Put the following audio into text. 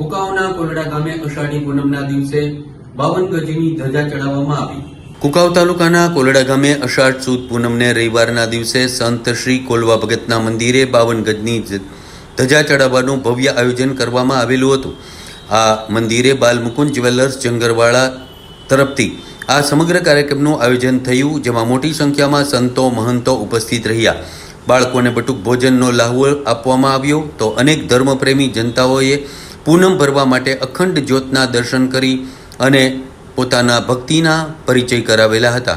કુકાઓના કોલડા ગામે અષાઢી પૂનમના દિવસે બાવન ગજની ધજા ચડાવવામાં આવી. કુકાવ તાલુકાના કોલડા ગામે અષાઢ સુદ પૂનમને રવિવારના દિવસે સંત શ્રી કોલવા ભગતના મંદિરે બાવન ગજની ધજા ચડાવવાનું ભવ્ય આયોજન કરવામાં આવેલું હતું. આ મંદિરે બાલમુકુંદ જ્વેલર્સ જંગરવાળા તરફથી આ સમગ્ર કાર્યક્રમનું આયોજન થયું, જેમાં મોટી સંખ્યામાં સંતો, મહંતો ઉપસ્થિત રહ્યા. બાળકોને બટુક ભોજનનો લાહવો આપવામાં આવ્યો તો અનેક ધર્મપ્રેમી જનતાઓએ પૂનમ ભરવા માટે અખંડ જ્યોતના દર્શન કરી અને પોતાના ભક્તિના પરિચય કરાવેલા હતા.